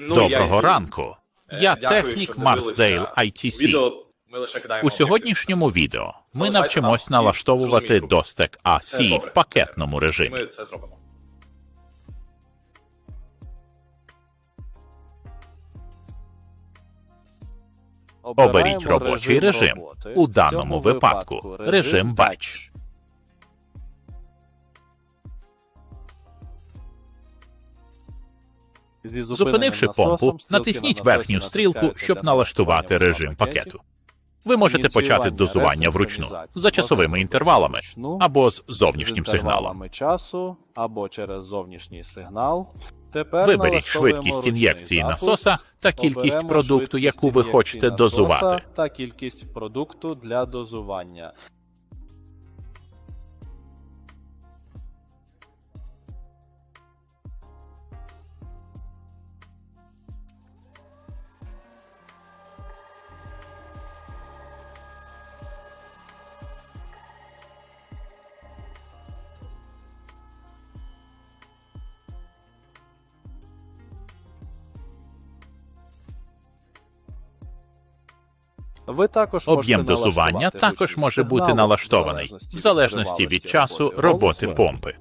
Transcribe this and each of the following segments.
Ну, Доброго ранку. Е, Я технік Марсдейл ITC. У сьогоднішньому відео ми навчимось налаштовувати достек AC в пакетному режимі. Ми це зробимо. Оберіть робочий режим. У даному випадку режим Batch. Зупинивши помпу, натисніть верхню стрілку, щоб налаштувати режим пакету. Ви можете почати дозування вручну за часовими інтервалами або з зовнішнім сигналом. часу або через зовнішній сигнал. Тепер Виберіть швидкість ін'єкції насоса та кількість продукту, яку ви хочете дозувати. Та кількість продукту для дозування. Ви також Об'єм дозування також може бути налаштований в залежності від часу роботи помпи.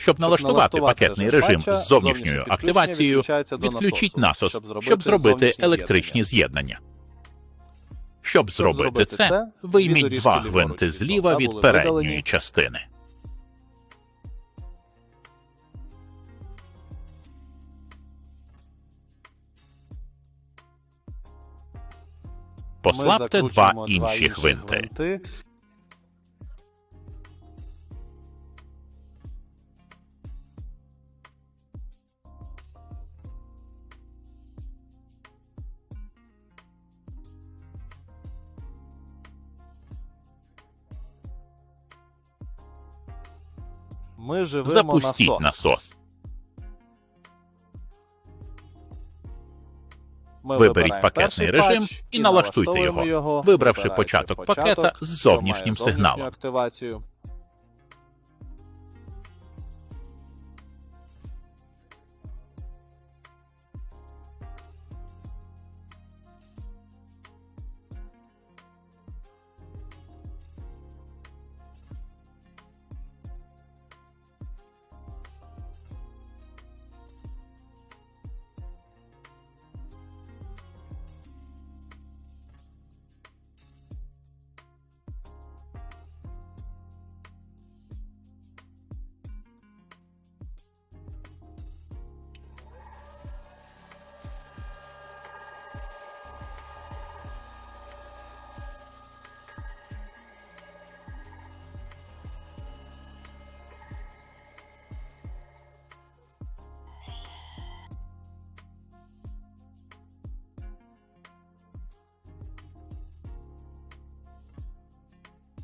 Щоб налаштувати пакетний режим з зовнішньою активацією, відключіть насос, щоб зробити електричні з'єднання. Щоб зробити це, вийміть два гвинти зліва від передньої частини. Послабте два інші гвинти. Ми живемо Запустіть насос. насос. Ми Виберіть пакетний режим патч і налаштуйте його, його, вибравши початок пакета з зовнішнім сигналом. активацію.